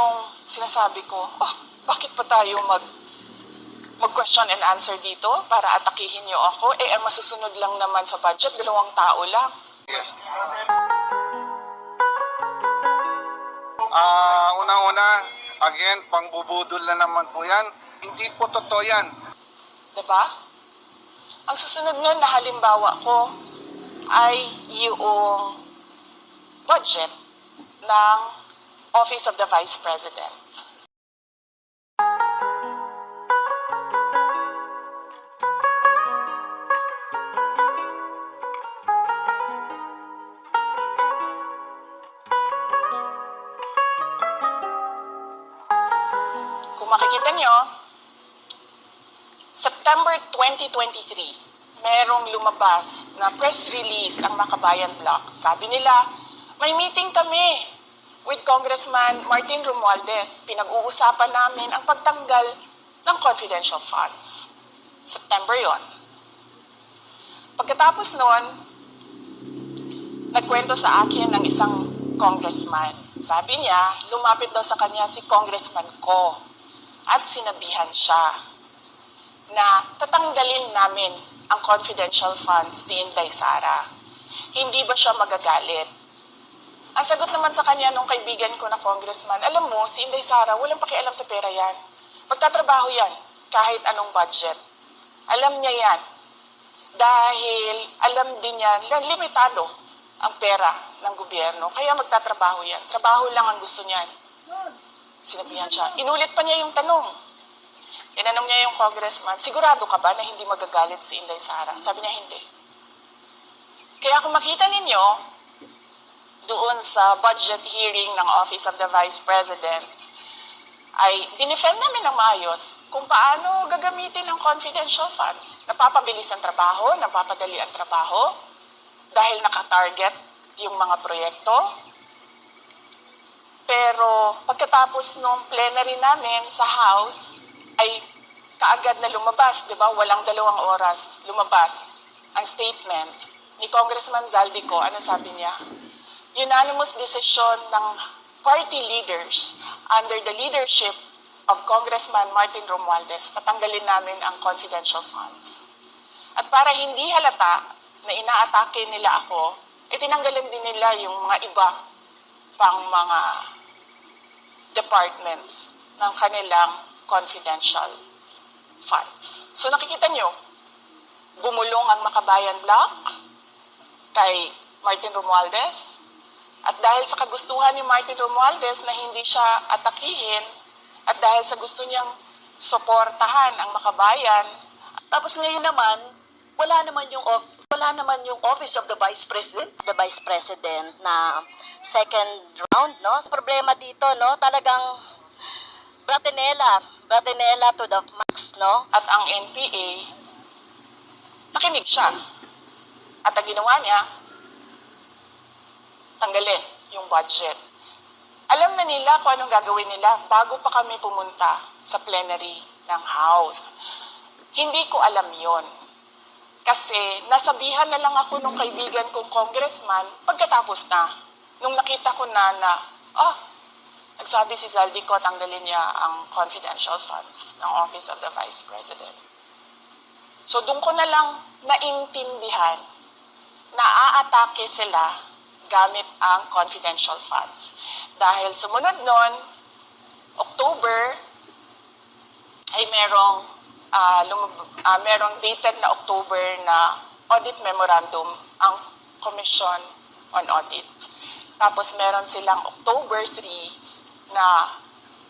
yung sinasabi ko, oh, bakit pa tayo mag mag-question and answer dito para atakihin niyo ako? Eh, ang masusunod lang naman sa budget, dalawang tao lang. Yes. Ah, una-una, again, pangbubudol na naman po yan. Hindi po totoo yan. Diba? Ang susunod nun na halimbawa ko ay yung budget ng Office of the Vice President. Kung makikita nyo, September 2023, merong lumabas na press release ang Makabayan Block. Sabi nila, may meeting kami with Congressman Martin Romualdez. Pinag-uusapan namin ang pagtanggal ng confidential funds. September yon. Pagkatapos noon, nagkwento sa akin ng isang congressman. Sabi niya, lumapit daw sa kanya si congressman ko at sinabihan siya na tatanggalin namin ang confidential funds ni Inday Sara. Hindi ba siya magagalit? Ang sagot naman sa kanya nung kaibigan ko na congressman, alam mo, si Inday Sara, walang pakialam sa pera yan. Magtatrabaho yan, kahit anong budget. Alam niya yan. Dahil alam din niya, limitado ang pera ng gobyerno. Kaya magtatrabaho yan. Trabaho lang ang gusto niyan. Sinabihan siya. Inulit pa niya yung tanong. Tinanong niya yung congressman, sigurado ka ba na hindi magagalit si Inday Sara? Sabi niya, hindi. Kaya kung makita ninyo, doon sa budget hearing ng Office of the Vice President, ay dinefend namin ng maayos kung paano gagamitin ang confidential funds. Napapabilis ang trabaho, napapadali ang trabaho, dahil nakatarget yung mga proyekto, pero pagkatapos nung plenary namin sa House, ay kaagad na lumabas, di ba? Walang dalawang oras lumabas ang statement ni Congressman Zaldico. Ano sabi niya? Unanimous decision ng party leaders under the leadership of Congressman Martin Romualdez, tatanggalin namin ang confidential funds. At para hindi halata na inaatake nila ako, itinanggalan din nila yung mga iba pang mga departments ng kanilang confidential funds. So nakikita nyo, gumulong ang Makabayan Block kay Martin Romualdez. At dahil sa kagustuhan ni Martin Romualdez na hindi siya atakihin, at dahil sa gusto niyang suportahan ang Makabayan, Tapos ngayon naman, wala naman yung of- wala naman yung Office of the Vice President. the Vice President na second round, no? Problema dito, no? Talagang Bratinella, Bratinella to the max, no? at ang NPA, nakinig siya. At ang ginawa niya, tanggalin yung budget. Alam na nila kung anong gagawin nila bago pa kami pumunta sa plenary ng House. Hindi ko alam yon. Kasi nasabihan na lang ako nung kaibigan kong congressman pagkatapos na. Nung nakita ko na na, ah, nagsabi si Zaldico tanggalin niya ang confidential funds ng Office of the Vice President. So doon ko na lang naintindihan na aatake sila gamit ang confidential funds. Dahil sumunod nun, October, ay merong, ah, lumab- ah, merong dated na October na audit memorandum ang Commission on Audit. Tapos meron silang October 3 na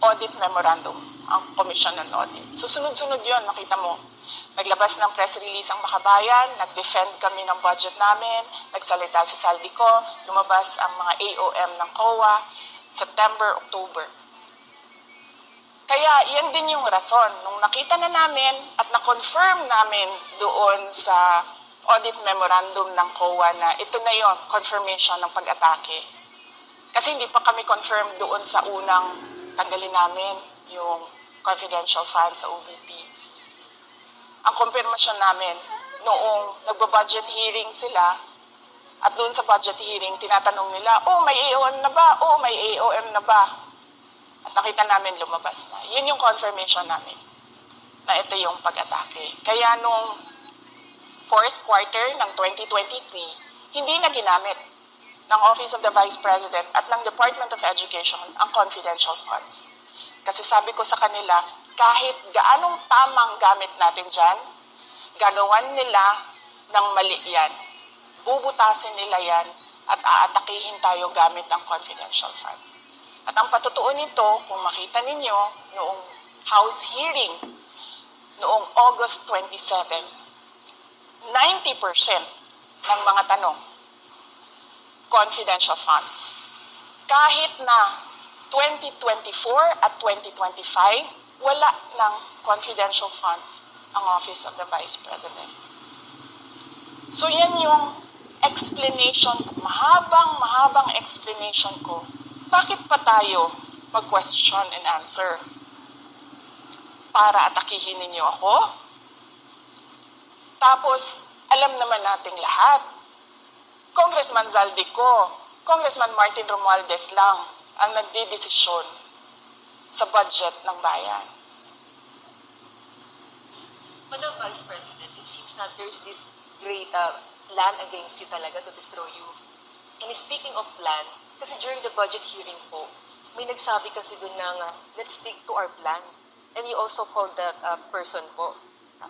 audit memorandum ang Commission on Audit. So sunod-sunod yon nakita mo. Naglabas ng press release ang Makabayan, nag-defend kami ng budget namin, nagsalita si Saldico, lumabas ang mga AOM ng COA, September, October. Kaya yan din yung rason. Nung nakita na namin at na-confirm namin doon sa audit memorandum ng COA na ito na yon confirmation ng pag-atake. Kasi hindi pa kami confirm doon sa unang tanggalin namin yung confidential funds sa OVP. Ang confirmation namin, noong nagba-budget hearing sila, at doon sa budget hearing, tinatanong nila, oh, may AOM na ba? Oh, may AOM na ba? At nakita namin lumabas na. Yun yung confirmation namin na ito yung pag-atake. Kaya nung fourth quarter ng 2023, hindi na ginamit ng Office of the Vice President at ng Department of Education ang confidential funds. Kasi sabi ko sa kanila, kahit gaanong tamang gamit natin dyan, gagawan nila ng mali yan. Bubutasin nila yan at aatakihin tayo gamit ang confidential funds. At ang patotoo nito, kung makita ninyo, noong House hearing, noong August 27, 90% ng mga tanong, confidential funds. Kahit na 2024 at 2025, wala ng confidential funds ang Office of the Vice President. So yan yung explanation ko, mahabang mahabang explanation ko. Bakit pa tayo mag-question and answer? Para atakihin ninyo ako? Tapos, alam naman nating lahat. Congressman Zaldico, Congressman Martin Romualdez lang ang nagdidesisyon sa budget ng bayan. Madam Vice President, it seems that there's this great uh, plan against you talaga to destroy you. And speaking of plan, kasi during the budget hearing po, may nagsabi kasi dun ng, uh, let's stick to our plan. And you also called that uh, person po.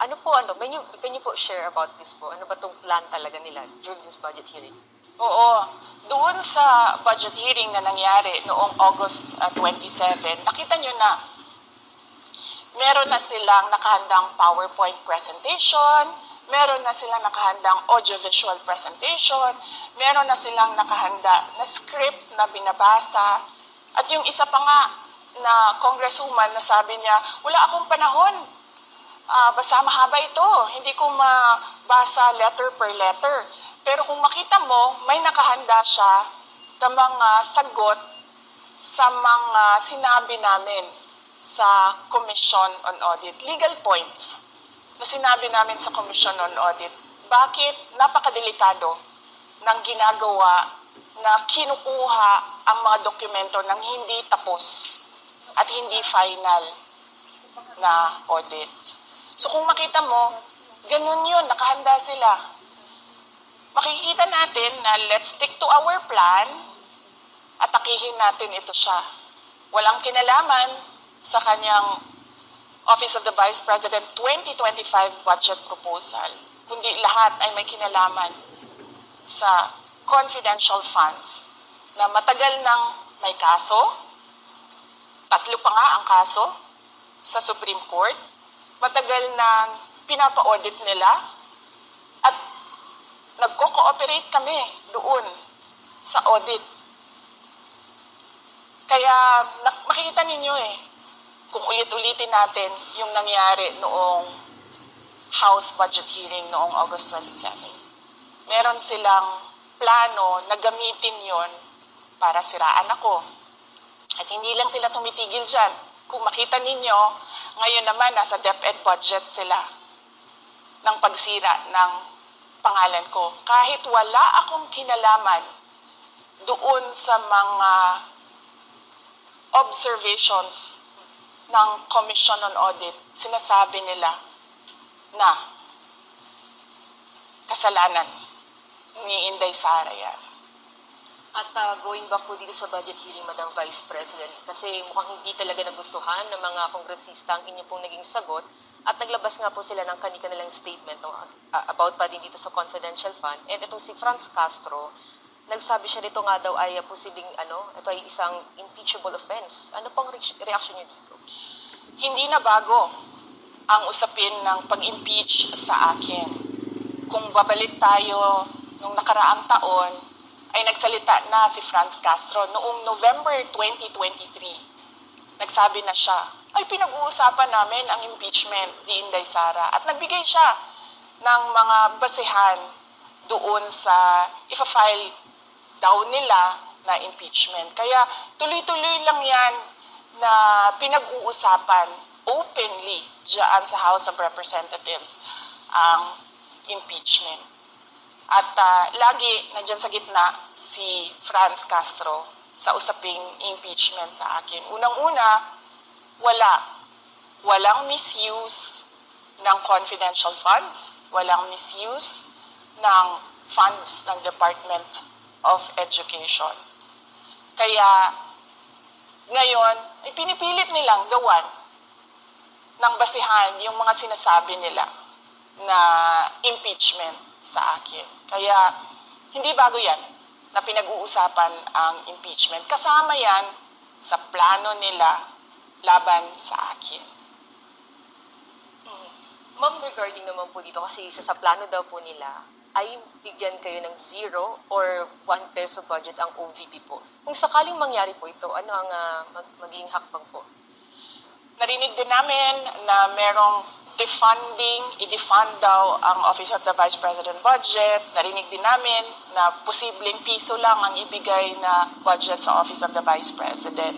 Ano po, ano, can you, can you po share about this po? Ano ba tong plan talaga nila during this budget hearing? Oo, doon sa budget hearing na nangyari noong August uh, 27, nakita nyo na meron na silang nakahandang PowerPoint presentation, meron na silang nakahandang audiovisual presentation, meron na silang nakahanda na script na binabasa, at yung isa pa nga na congresswoman na sabi niya, wala akong panahon, Ah, basta mahaba ito. Hindi ko mabasa letter per letter. Pero kung makita mo, may nakahanda siya ng mga sagot sa mga sinabi namin sa Commission on Audit. Legal points na sinabi namin sa Commission on Audit. Bakit napakadelikado ng ginagawa na kinukuha ang mga dokumento ng hindi tapos at hindi final na audit. So kung makita mo, ganun yun, nakahanda sila. Makikita natin na let's stick to our plan, atakihin natin ito siya. Walang kinalaman sa kanyang Office of the Vice President 2025 budget proposal, kundi lahat ay may kinalaman sa confidential funds na matagal nang may kaso, tatlo pa nga ang kaso sa Supreme Court, matagal nang pinapa-audit nila at nagko-cooperate kami doon sa audit. Kaya makikita ninyo eh, kung ulit-ulitin natin yung nangyari noong House budget hearing noong August 27. Meron silang plano na gamitin yon para siraan ako. At hindi lang sila tumitigil dyan. Kung makita ninyo, ngayon naman nasa DepEd budget sila ng pagsira ng pangalan ko. Kahit wala akong kinalaman doon sa mga observations ng Commission on Audit, sinasabi nila na kasalanan ni Inday Sara yan. At uh, going back po dito sa budget hearing, Madam Vice President, kasi mukhang hindi talaga nagustuhan ng mga kongresista ang inyong pong naging sagot at naglabas nga po sila ng kanilang statement no, uh, about pa din dito sa confidential fund. And itong si Franz Castro, nagsabi siya dito nga daw ay uh, posibleng ano, ito ay isang impeachable offense. Ano pong re- reaction niyo dito? hindi na bago ang usapin ng pag-impeach sa akin. Kung babalik tayo nung nakaraang taon, ay nagsalita na si Franz Castro noong November 2023. Nagsabi na siya, ay pinag-uusapan namin ang impeachment ni Inday Sara at nagbigay siya ng mga basehan doon sa ifa-file daw nila na impeachment. Kaya tuloy-tuloy lang yan na pinag-uusapan openly dyan sa House of Representatives ang impeachment. At ah, lagi nandyan sa gitna si Franz Castro sa usaping impeachment sa akin. Unang-una, wala. Walang misuse ng confidential funds, walang misuse ng funds ng Department of Education. Kaya ngayon, ay pinipilit nilang gawan ng basihan yung mga sinasabi nila na impeachment sa akin. Kaya hindi bago yan na pinag-uusapan ang impeachment. Kasama yan sa plano nila laban sa akin. Ma'am, regarding naman po dito, kasi isa sa plano daw po nila, ay bigyan kayo ng zero or one peso budget ang OVP po. Kung sakaling mangyari po ito, ano ang ah, mag- magiging hakbang po? Narinig din namin na merong defunding, i-defund daw ang Office of the Vice President budget. Narinig din namin na posibleng piso lang ang ibigay na budget sa Office of the Vice President.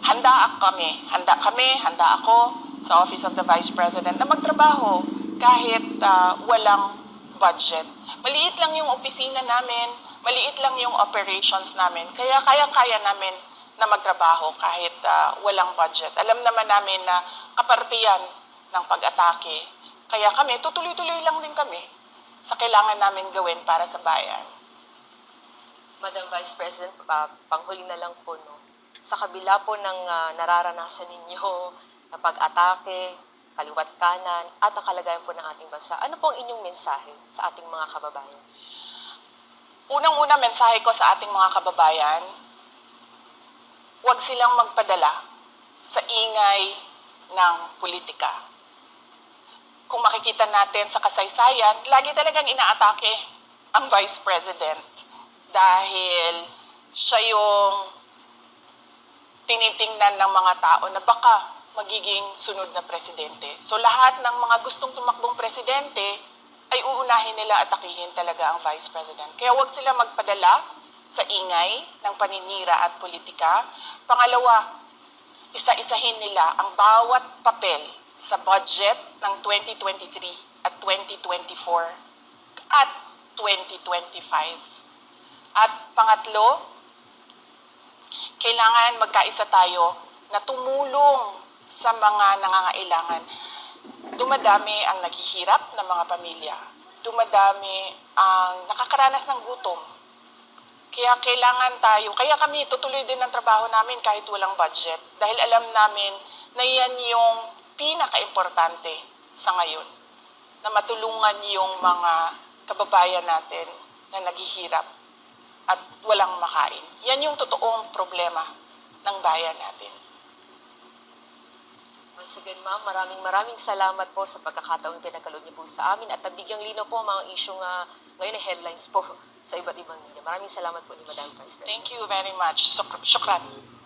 Handa kami, handa kami, handa ako sa Office of the Vice President na magtrabaho kahit ah, walang budget. Maliit lang yung opisina namin, maliit lang yung operations namin, kaya kayang-kaya namin na magtrabaho kahit ah, walang budget. Alam naman namin na kapartiyan ng pag-atake. Kaya kami, tutuloy-tuloy lang din kami sa kailangan namin gawin para sa bayan. Madam Vice President, pa, panghuli na lang po, no? Sa kabila po ng ah, nararanasan ninyo na pag-atake, kaliwat kanan, at ang kalagayan po ng ating bansa, ano po ang inyong mensahe sa ating mga kababayan? Unang-una mensahe ko sa ating mga kababayan, huwag silang magpadala sa ingay ng politika. Kung makikita natin sa kasaysayan, lagi talagang inaatake ang Vice President dahil siya yung tinitingnan ng mga tao na baka magiging sunod na presidente. So lahat ng mga gustong tumakbong presidente ay uunahin nila at atakihin talaga ang Vice President. Kaya huwag sila magpadala sa ingay ng paninira at politika. Pangalawa, isa-isahin nila ang bawat papel sa budget ng 2023 at 2024 at 2025. At pangatlo, kailangan magkaisa tayo na tumulong sa mga nangangailangan. Dumadami ang naghihirap ng mga pamilya. Dumadami ang nakakaranas ng gutom. Kaya kailangan tayo, kaya kami tutuloy din ang trabaho namin kahit walang budget. Dahil alam namin na yan yung pinaka-importante sa ngayon. Na matulungan yung mga kababayan natin na naghihirap at walang makain. Yan yung totoong problema ng bayan natin. Once again, ma'am, maraming maraming salamat po sa pagkakataong pinagkaloob niyo po sa amin at nabigyang lino po ang mga isyong uh, ngayon na headlines po sa iba't ibang media. Maraming salamat po ni Madam Vice President. Thank you very much. Shukran.